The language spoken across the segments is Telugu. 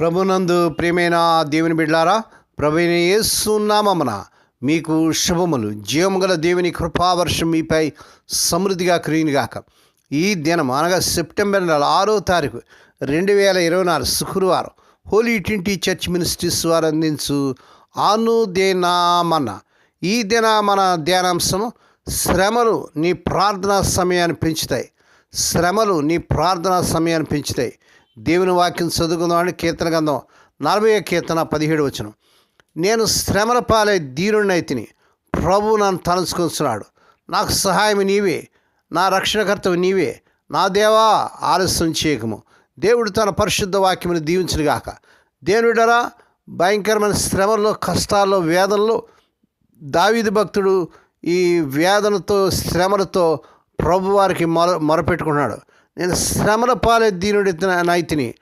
ప్రభునందు ప్రియమైన దేవుని బిడ్లారా ప్రభుని యేసునామమున మీకు శుభములు. జీవముగల దేవుని కృపావర్షం మీపై సమృద్ధిగా కురిగినగాక ఈ దినం అనగా సెప్టెంబర్ నెల ఆరో తారీఖు రెండు వేల ఇరవై నాలుగు శుక్రవారం హోలీ ట్వంటీ చర్చ్ మినిస్ట్రీస్ వారు అందించు ఆనుదేనామన ఈ దిన మన ధ్యానాంశము శ్రమలు నీ ప్రార్థనా సమయాన్ని పెంచుతాయి. శ్రమలు నీ ప్రార్థనా సమయాన్ని పెంచుతాయి. దేవుని వాక్యం చదువుకుందామని కీర్తన గంధం నలభై కీర్తన పదిహేడు వచనం. నేను శ్రమల పాలై దీనుడినైతిని ప్రభు నన్ను తలుచుకొస్తున్నాడు నాకు సహాయం నీవే నా రక్షణకర్తవు నీవే నా దేవా ఆలస్యం చేయకము. దేవుడు తన పరిశుద్ధ వాక్యమును దీవించుగాక దేవుడరా భయంకరమైన శ్రమల్లో కష్టాల్లో వేదనలో దావీది భక్తుడు ఈ వేదనతో శ్రమలతో ప్రభువారికి మొర మొరపెట్టుకున్నాడు. నేను శ్రమల పాలే దీనుడి నైతిని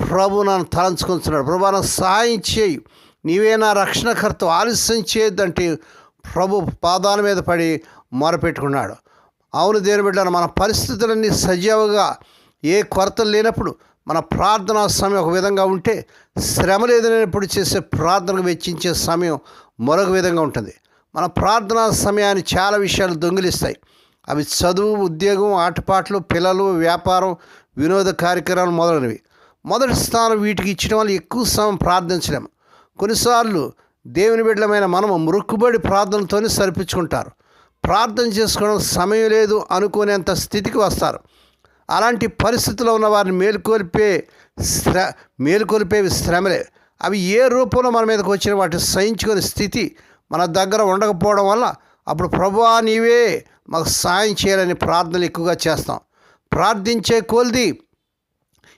ప్రభు నన్ను తలంచుకుంటున్నాడు ప్రభు నాకు సహాయం చేయి. నీవే నా రక్షణకర్త ఆలస్యం చేయొద్దంటే ప్రభు పాదాల మీద పడి మొరపెట్టుకున్నాడు. అవును దేని బిడ్డ మన పరిస్థితులన్నీ సజీవగా ఏ కొరతలు లేనప్పుడు మన ప్రార్థనా సమయం ఒక విధంగా ఉంటే శ్రమ లేదనేప్పుడు చేసే ప్రార్థనకు వెచ్చించే సమయం మరొక విధంగా ఉంటుంది. మన ప్రార్థనా సమయాన్ని చాలా విషయాలు దొంగిలిస్తాయి. అవి చదువు ఉద్యోగం ఆటపాటలు పిల్లలు వ్యాపారం వినోద కార్యక్రమాలు మొదలైనవి. మొదటి స్థానం వీటికి ఇచ్చడం వల్ల ఎక్కువ సమయం ప్రార్థించలేము. కొన్నిసార్లు దేవుని బిడ్డలమైన మనము మృక్కుబడి ప్రార్థనతోనే సరిపించుకుంటారు. ప్రార్థన చేసుకోవడం సమయం లేదు అనుకునేంత స్థితికి వస్తారు. అలాంటి పరిస్థితుల్లో ఉన్న వారిని మేలుకొల్పే శ్ర మేలుకొల్పేవి శ్రమలే. అవి ఏ రూపంలో మన మీదకి వచ్చిన వాటిని సహించుకునే స్థితి మన దగ్గర ఉండకపోవడం వల్ల అప్పుడు ప్రభువా నీవే మాకు సాయం చేయాలని ప్రార్థనలు ఎక్కువగా చేస్తాం. ప్రార్థించే కొలిది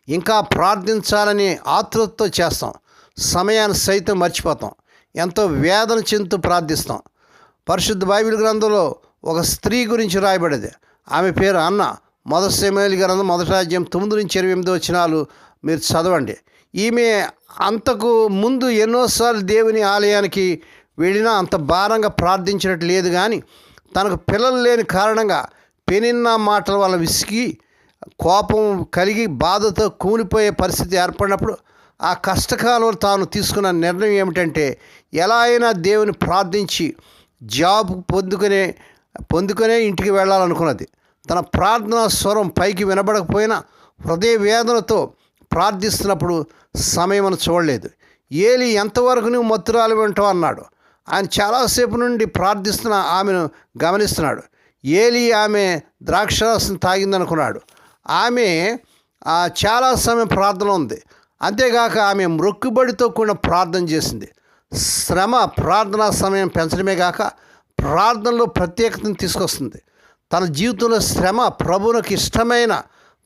ఇంకా ప్రార్థించాలని ఆతృతతో చేస్తాం. సమయాన్ని సైతం మర్చిపోతాం. ఎంతో వేదన చెందుతూ ప్రార్థిస్తాం. పరిశుద్ధ బైబిల్ గ్రంథంలో ఒక స్త్రీ గురించి రాయబడేది. ఆమె పేరు అన్న. మొదటి సమయాలు గ్రంథం మొదటి రాజ్యం తొమ్మిది నుంచి ఇరవై ఎనిమిది వచ్చినాలు మీరు చదవండి. ఈమె అంతకు ముందు ఎన్నోసార్లు దేవుని ఆలయానికి వెళ్ళినా అంత భారంగా ప్రార్థించినట్టు లేదు కానీ తనకు పిల్లలు లేని కారణంగా పెనిన్న మాటల వల్ల విసిగి కోపం కలిగి బాధతో కూలిపోయే పరిస్థితి ఏర్పడినప్పుడు ఆ కష్టకాలంలో తాను తీసుకున్న నిర్ణయం ఏమిటంటే ఎలా అయినా దేవుని ప్రార్థించి జాబ్ పొందుకునే పొందుకునే ఇంటికి వెళ్ళాలనుకున్నది. తన ప్రార్థనా స్వరం పైకి వినబడకపోయినా హృదయ వేదనతో ప్రార్థిస్తున్నప్పుడు సమయం చూడలేదు. ఏలి ఎంతవరకు నువ్వు మత్తురాలు వింటావు అన్నాడు. ఆయన చాలాసేపు నుండి ప్రార్థిస్తున్న ఆమెను గమనిస్తున్నాడు. ఏలి ఆమె ద్రాక్షరసం తాగిందనుకున్నాడు. ఆమె చాలా సమయం ప్రార్థన ఉంది. అంతేగాక ఆమె మొక్కుబడితో కూడిన ప్రార్థన చేసింది. శ్రమ ప్రార్థనా సమయం పెంచడమే కాక ప్రార్థనలో ప్రత్యేకతను తీసుకొస్తుంది. తన జీవితంలో శ్రమ ప్రభువునికి ఇష్టమైన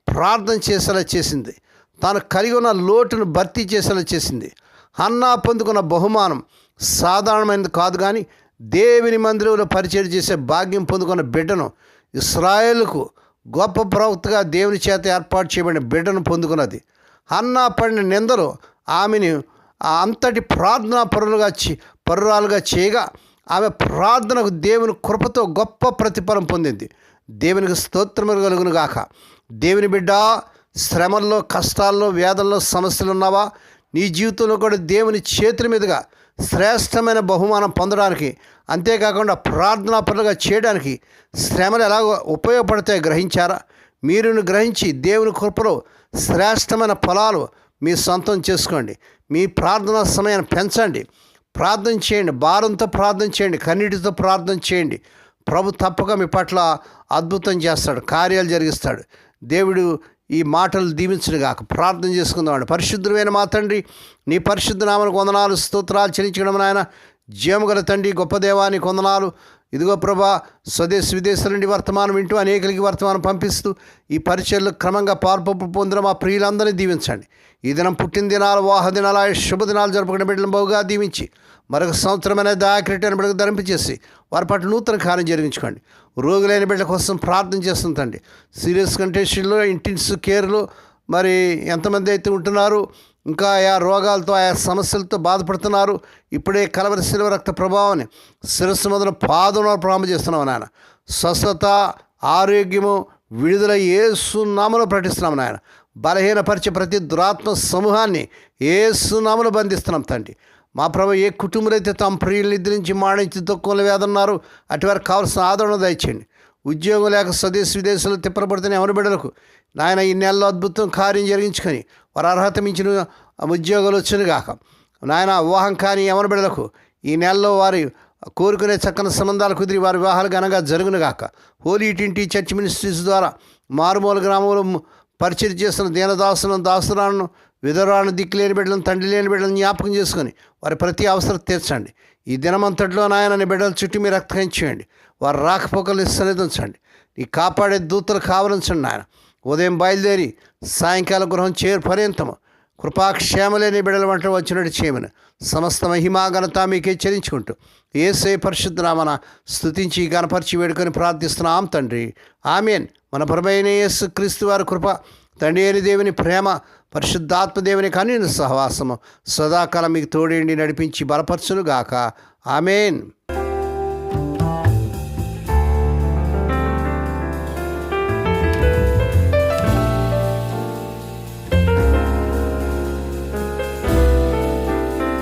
ప్రార్థన చేసేలా చేసింది. తాను కలిగి ఉన్న లోటును భర్తీ చేసేలా చేసింది. హన్నా పొందుకున్న బహుమానం సాధారణమైనది కాదు కానీ దేవుని మందిరంలో పరిచయం చేసే భాగ్యం పొందుకున్న బిడ్డను ఇస్రాయేల్కు గొప్ప ప్రవక్తగా దేవుని చేత ఏర్పాటు చేయబడిన బిడ్డను పొందుకున్నది. హన్నా పడిన నిందలు ఆమెను ఆ అంతటి ప్రార్థనా పరులుగా పరురాలుగా చేయగా ఆమె ప్రార్థనకు దేవుని కృపతో గొప్ప ప్రతిఫలం పొందింది. దేవునికి స్తోత్రములు కలుగును గాక దేవుని బిడ్డ శ్రమల్లో కష్టాల్లో వేదల్లో సమస్యలు ఉన్నావా నీ జీవితంలో కూడా దేవుని చేతుల మీదుగా శ్రేష్టమైన బహుమానం పొందడానికి అంతేకాకుండా ప్రార్థనా పనులుగా చేయడానికి శ్రమలు ఎలాగో ఉపయోగపడతాయో గ్రహించారా? మీరును గ్రహించి దేవుని కృపలో శ్రేష్టమైన ఫలాలు మీ సొంతం చేసుకోండి. మీ ప్రార్థనా సమయాన్ని పెంచండి. ప్రార్థన చేయండి. భారంతో ప్రార్థన చేయండి. కన్నీటితో ప్రార్థన చేయండి. ప్రభు తప్పక మీ పట్ల అద్భుతం చేస్తాడు. కార్యాలు జరిగిస్తాడు. దేవుడు ఈ మాటలు దీవించడు కాక ప్రార్థన చేసుకుందామండి పరిశుద్ధమైన మా తండ్రి నీ పరిశుద్ధ నామను కొందనాలు స్తోత్రాలు చెల్లించడం నాయన. జీవగల తండ్రి గొప్ప దేవాన్ని కొందనాలు ఇదిగో ప్రభా స్వదేశ విదేశాల నుండి వర్తమానం వింటూ అనేకలకి వర్తమానం పంపిస్తూ ఈ పరిచయలు క్రమంగా పాల్పొ పొందిన మా ప్రియులందరినీ దీవించండి. ఈ దినం పుట్టిన దినాలు వాహ దినాలు శుభ జరుపుకునే బిడ్డలను బహుగా దీవించి మరొక సంవత్సరమైన దాకిరెట్టిన బిడ్డకు ధరింపచేసి వారి పట్ల నూతన కార్యం జరిగించుకోండి. రోగులైన బిడ్డ కోసం ప్రార్థన చేస్తుందండి సీరియస్ కండిషన్లో ఇంటిన్స్ కేర్లో మరి ఎంతమంది అయితే ఉంటున్నారు ఇంకా ఆయా రోగాలతో ఆయా సమస్యలతో బాధపడుతున్నారు ఇప్పుడే కలవరి శిలువ రక్త ప్రభావాన్ని శిరస్సు మొదలు పాదంలో ప్రారంభం చేస్తున్నాం నాయన. స్వస్థత ఆరోగ్యము విడుదల ఏసునామలో ప్రకటిస్తున్నాం నాయన. బలహీనపరిచే ప్రతి దురాత్మ సమూహాన్ని ఏసునామలు బంధిస్తున్నాం తండ్రి. మా ప్రభు ఏ కుటుంబంలో అయితే తమ ప్రియులు నిద్రించి మాడించి దుఃఖంలో వేదన్నారు అటువారికి కావాల్సిన ఆదరణ దయచేయండి. ఉద్యోగం లేక స్వదేశ విదేశాల్లో తిప్పబడుతున్న ఎవరి బిడ్డలకు నాయన ఈ నెలలో అద్భుతం కార్యం జరిగించుకొని వారు అర్హత మించిన ఉద్యోగాలు వచ్చిన గాక. నాయన వివాహం కాని ఎవరి బిడ్డలకు ఈ నెలలో వారి కోరుకునే చక్కని సంబంధాలు కుదిరి వారి వివాహాలు ఘనంగా జరుగును గాక. హోలీ టింటి చర్చ్ మినిస్ట్రీస్ ద్వారా మారుమూల గ్రామంలో పరిచయం చేస్తున్న దీనదాసులను దాసురాలను విధవరాలను దిక్కులేని బిడ్డలను తండ్రి లేని బిడ్డలను జ్ఞాపకం చేసుకొని వారి ప్రతి అవసరం తీర్చండి. ఈ దినమంతట్లో నాయన బిడ్డల చుట్టూ మీరు రక్తం చేయండి వారు రాకపోకల్ని సన్నిధించండి నీ కాపాడే దూతలు కావలించండి నాయన. ఉదయం బయలుదేరి సాయంకాలం గృహం చేరు పర్యంతము కృపాక్షేమలేని బిడ్డల వంట వచ్చినట్టు చేయమని సమస్త మహిమాఘనత మీకే చెల్లించుకుంటూ ఏసే పరిశుద్ధరామన స్థుతించి గణపరిచి వేడుకొని ప్రార్థిస్తున్నాం తండ్రి. ఆమెన్. మన పరమైన యేసు క్రీస్తు వారి కృప తండ్రి అయిన దేవుని ప్రేమ పరిశుద్ధాత్మ దేవుని కనీన సహవాసము. సదాకాలం మీకు తోడేండి నడిపించి బలపరచునుగాక. ఆమెన్.